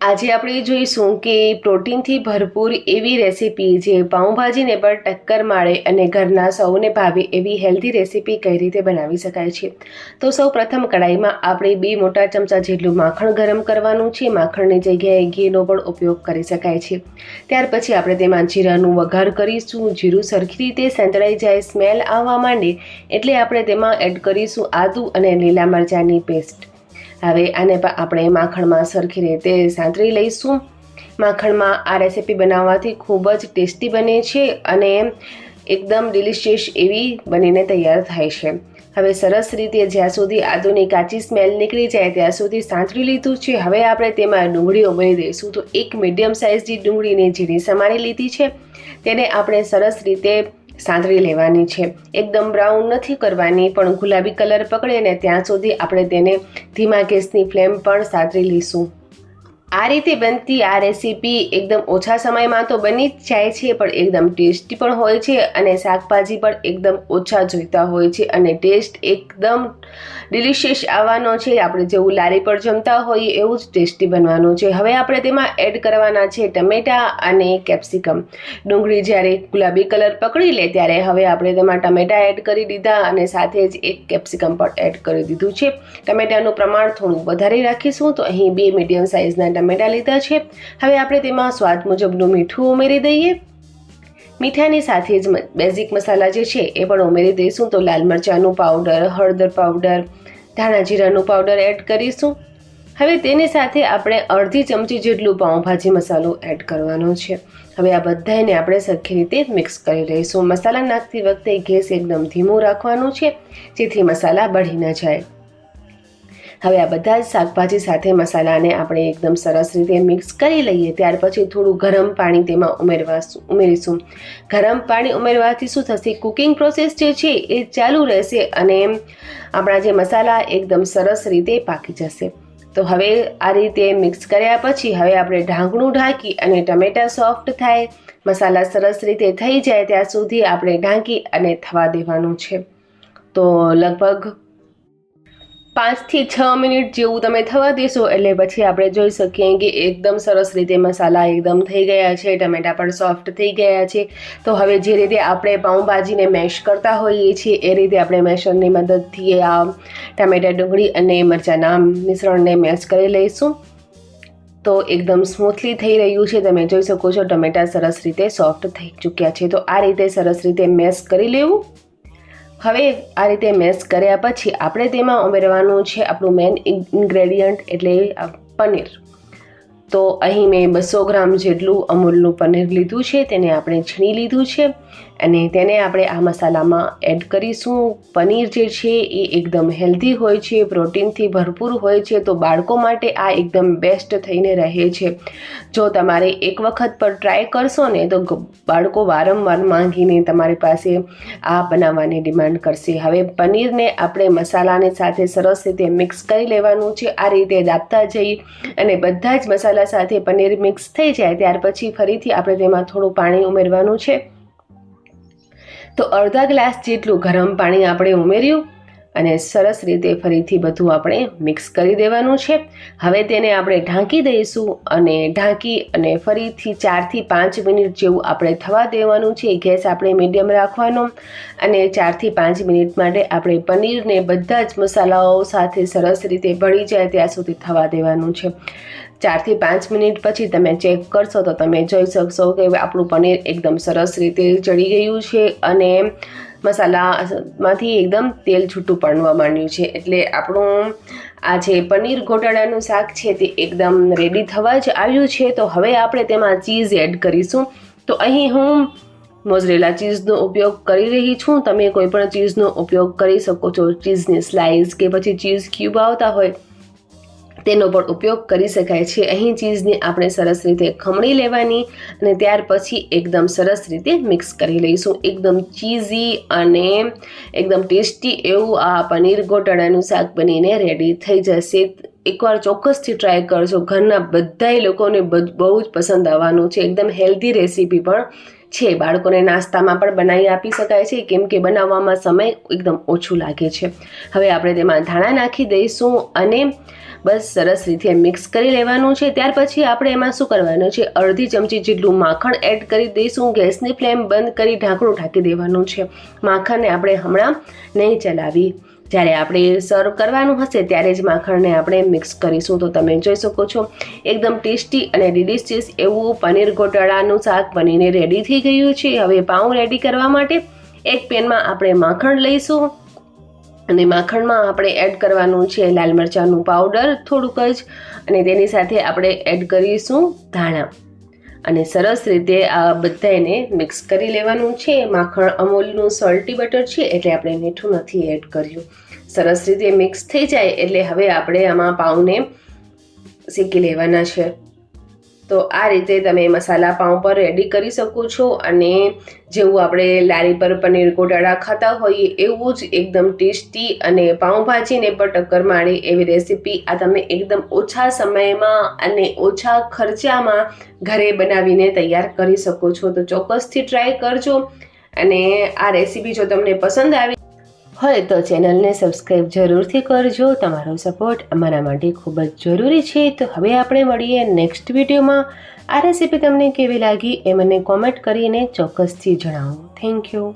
આજે આપણે જોઈશું કે પ્રોટીનથી ભરપૂર એવી રેસીપી જે પાઉંભાજીને પણ ટક્કર મારે અને ઘરના સૌને ભાવે એવી હેલ્ધી રેસીપી કઈ રીતે બનાવી શકાય છે. તો સૌ પ્રથમ કડાઈમાં આપણે બે મોટા ચમચા જેટલું માખણ ગરમ કરવાનું છે. માખણની જગ્યાએ ઘીનો પણ ઉપયોગ કરી શકાય છે. ત્યાર પછી આપણે તેમાં જીરાનું વઘાર કરીશું. જીરું સરખી રીતે સંતળાઈ જાય, સ્મેલ આવવા માંડે એટલે આપણે તેમાં એડ કરીશું આદુ અને લીલા મરચાંની પેસ્ટ. હવે આને આપણે માખણમાં સરખી રીતે સાંતળી લઈશું. માખણમાં આ રેસીપી બનાવવાથી ખૂબ જ ટેસ્ટી બને છે અને એકદમ ડિલિશિયસ એવી બનીને તૈયાર થાય છે. હવે સરસ રીતે જ્યાં સુધી આદુની કાચી સ્મેલ નીકળી જાય ત્યાં સુધી સાંતળી લીધું છે. હવે આપણે તેમાં ડુંગળી ઉમેરી દઈશું. તો એક મીડિયમ સાઇઝની ડુંગળીને ઝીણી સમારી લીધી છે. તેને આપણે સરસ રીતે સાંતળી લેવાની છે. એકદમ બ્રાઉન નથી કરવાની, પણ ગુલાબી કલર પકડે ને ત્યાં સુધી આપણે તેને ધીમા ગેસની ફ્લેમ પણ સાંતળી લઈશું. આ રીતે બનતી આ રેસીપી એકદમ ઓછા સમયમાં તો બની જ જાય છે, પણ એકદમ ટેસ્ટી પણ હોય છે અને શાકભાજી પણ એકદમ ઓછા જોઈતા હોય છે અને ટેસ્ટ એકદમ ડિલિશિયસ આવવાનો છે. આપણે જેવું લારી પર જમતા હોઈએ એવું જ ટેસ્ટી બનવાનું છે. હવે આપણે તેમાં એડ કરવાના છે ટમેટા અને કેપ્સિકમ. ડુંગળી જ્યારે ગુલાબી કલર પકડી લે ત્યારે હવે આપણે તેમાં ટમેટા એડ કરી દીધા અને સાથે જ એક કેપ્સિકમ પણ એડ કરી દીધું છે. ટમેટાનું પ્રમાણ થોડું વધારે રાખીશું તો અહીં બે મીડિયમ સાઇઝના ટમેટા લીધા છે. હવે આપણે તેમાં સ્વાદ મુજબનું મીઠું ઉમેરી દઈએ. મીઠાની સાથે જ બેઝિક મસાલા જે છે એ પણ ઉમેરી દઈશું. તો લાલ મરચાંનું પાવડર, હળદર પાવડર, ધાણા જીરાનું પાવડર એડ કરીશું. હવે તેની સાથે આપણે અડધી ચમચી જેટલું પાઉંભાજી મસાલો એડ કરવાનો છે. હવે આ બધાને આપણે સરખી રીતે મિક્સ કરી લઈશું. મસાલા નાખતી વખતે ગેસ એકદમ ધીમું રાખવાનું છે, જેથી મસાલા બળી ન જાય. હવે આ બધા જ શાકભાજી સાથે મસાલાને આપણે એકદમ સરસ રીતે મિક્સ કરી લઈએ, ત્યાર પછી થોડું ગરમ પાણી તેમાં ઉમેરવા ઉમેરીશું. ગરમ પાણી ઉમેરવાથી શું થશે? કુકિંગ પ્રોસેસ જે છે એ ચાલુ રહેશે અને આપણા જે મસાલા એકદમ સરસ રીતે પાકી જશે. તો હવે આ રીતે મિક્સ કર્યા પછી હવે આપણે ઢાંકણું ઢાંકી અને ટમેટા સોફ્ટ થાય, મસાલા સરસ રીતે થઈ જાય ત્યાં સુધી આપણે ઢાંકી અને થવા દેવાનું છે. તો લગભગ પાંચથી છ મિનિટ જેવું તમે થવા દેશો એટલે પછી આપણે જોઈ શકીએ કે એકદમ સરસ રીતે મસાલા એકદમ થઈ ગયા છે, ટમેટા પણ સોફ્ટ થઈ ગયા છે. તો હવે જે રીતે આપણે પાઉંભાજીને મેશ કરતા હોઈએ છીએ, એ રીતે આપણે મેશરની મદદથી આ ટમેટા, ડુંગળી અને મરચાંના મિશ્રણને મેશ કરી લઈશું. તો એકદમ સ્મૂથલી થઈ રહ્યું છે, તમે જોઈ શકો છો ટમેટા સરસ રીતે સોફ્ટ થઈ ચૂક્યા છે. તો આ રીતે સરસ રીતે મેશ કરી લેવું. હવે આ રીતે મેશ કર્યા પછી આપણે તેમાં ઉમેરવાનું છે આપણું મેઇન ઇન્ગ્રેડિયન્ટ એટલે પનીર. તો અહીં મેં બસો ગ્રામ જેટલું અમૂલનું પનીર લીધું છે, તેને આપણે છીણી લીધું છે. અને તેને આપણે આ મસાલામાં એડ કરીશું. પનીર જે છે એ એકદમ હેલ્ધી હોય છે, પ્રોટીનથી ભરપૂર હોય છે, તો બાળકો માટે આ એકદમ બેસ્ટ થઈને રહે છે. જો તમારે એક વખત પર ટ્રાય કરશો ને, તો બાળકો વારંવાર માંગીને તમારી પાસે આ બનાવવાની ડિમાન્ડ કરશે. હવે પનીરને આપણે મસાલાની સાથે સરસ રીતે મિક્સ કરી લેવાનું છે. આ રીતે દાબતા જઈ અને બધા જ મસાલા સાથે પનીર મિક્સ થઈ જાય, ત્યાર પછી ફરીથી આપણે તેમાં થોડું પાણી ઉમેરવાનું છે. તો અડધા ગ્લાસ જેટલું ગરમ પાણી આપણે ઉમેર્યું અને સરસ રીતે ફરીથી બધું આપણે મિક્સ કરી દેવાનું છે. હવે તેને આપણે ઢાંકી દઈશું અને ઢાંકી અને ફરીથી ચારથી પાંચ મિનિટ જેવું આપણે થવા દેવાનું છે. ગેસ આપણે મીડિયમ રાખવાનો અને ચારથી પાંચ મિનિટ માટે આપણે પનીરને બધા જ મસાલાઓ સાથે સરસ રીતે ભળી જાય ત્યાં સુધી થવા દેવાનું છે. ચારથી પાંચ મિનિટ પછી તમે ચેક કરશો તો તમે જોઈ શકશો કે આપણું પનીર એકદમ સરસ રીતે ચડી ગયું છે અને મસાલામાંથી એકદમ તેલ છૂટું પડવા માંડ્યું છે. એટલે આપણું આ જે પનીર ગોટાળાનું શાક છે તે એકદમ રેડી થવા જ આવ્યું છે. તો હવે આપણે તેમાં ચીઝ એડ કરીશું. તો અહીં હું મોઝરેલા ચીઝનો ઉપયોગ કરી રહી છું. તમે કોઈ પણ ચીઝનો ઉપયોગ કરી શકો છો. ચીઝની સ્લાઇસ કે પછી ચીઝ ક્યુબ આવતા હોય તેનો પણ ઉપયોગ કરી શકાય છે. અહીં ચીઝને આપણે સરસ રીતે ખમણી લેવાની અને ત્યાર પછી એકદમ સરસ રીતે મિક્સ કરી લઈશું. એકદમ ચીઝી અને એકદમ ટેસ્ટી એવું આ પનીર ગોટાળાનું શાક બનીને રેડી થઈ જશે. એકવાર ચોક્કસથી ટ્રાય કરજો. ઘરના બધાય લોકોને બહુ જ પસંદ આવવાનું છે. એકદમ હેલ્ધી રેસીપી પણ છે. બાળકોને નાસ્તામાં પણ બનાવી આપી શકાય છે. કેમ કે બનાવવામાં સમય એકદમ ઓછું લાગે છે. હવે આપણે તેમાં ધાણા નાખી દઈશું અને બસ સરસ રીતે મિક્સ કરી લેવાનું છે. ત્યાર પછી આપણે એમાં શું કરવાનું છે? અડધી ચમચી જેટલું માખણ એડ કરી દઈશું. ગેસની ફ્લેમ બંધ કરી ઢાંકણું ઢાંકી દેવાનું છે. માખણને આપણે હમણાં નહીં ચલાવી. જ્યારે આપણે સર્વ કરવાનું હશે ત્યારે જ માખણને આપણે મિક્સ કરીશું. તો તમે જોઈ શકો છો, એકદમ ટેસ્ટી અને ડિલિશિયસ એવું પનીર ગોટાળાનું શાક બનીને રેડી થઈ ગયું છે. હવે પાઉં રેડી કરવા માટે એક પેનમાં આપણે માખણ લઈશું. અને માખણમાં આપણે એડ કરવાનું છે લાલ મરચાંનું પાવડર થોડુંક જ. અને તેની સાથે આપણે એડ કરીશું ધાણા. અને સરસ રીતે આ બધાને મિક્સ કરી લેવાનું છે. માખણ અમૂલનું સોલ્ટી બટર છે એટલે આપણે મીઠું નથી એડ કર્યું. સરસ રીતે મિક્સ થઈ જાય એટલે હવે આપણે આમાં પાઉંને શેકી લેવાના છે. તો આ રીતે તમે મસાલા પાઉં પર રેડી કરી શકો છો અને જેવું આપણે લારી પર પનીર ગોટાળા ખાતા હોઈએ એવું જ એકદમ ટેસ્ટી અને પાઉંભાજીને પણ ટક્કર મારે એવી રેસીપી આ તમે એકદમ ઓછા સમયમાં અને ઓછા ખર્ચામાં ઘરે બનાવીને તૈયાર કરી શકો છો. તો ચોક્કસથી ટ્રાય કરજો અને આ રેસીપી જો તમને પસંદ આવી હોય તો ચેનલને સબસ્ક્રાઈબ જરૂરથી કરજો. તમારો સપોર્ટ અમારા માટે ખૂબ જ જરૂરી છે. તો હવે આપણે મળીએ નેક્સ્ટ વિડીયોમાં. આ રેસીપી તમને કેવી લાગી એ મને કોમેન્ટ કરીને ચોક્કસથી જણાવો. Thank you.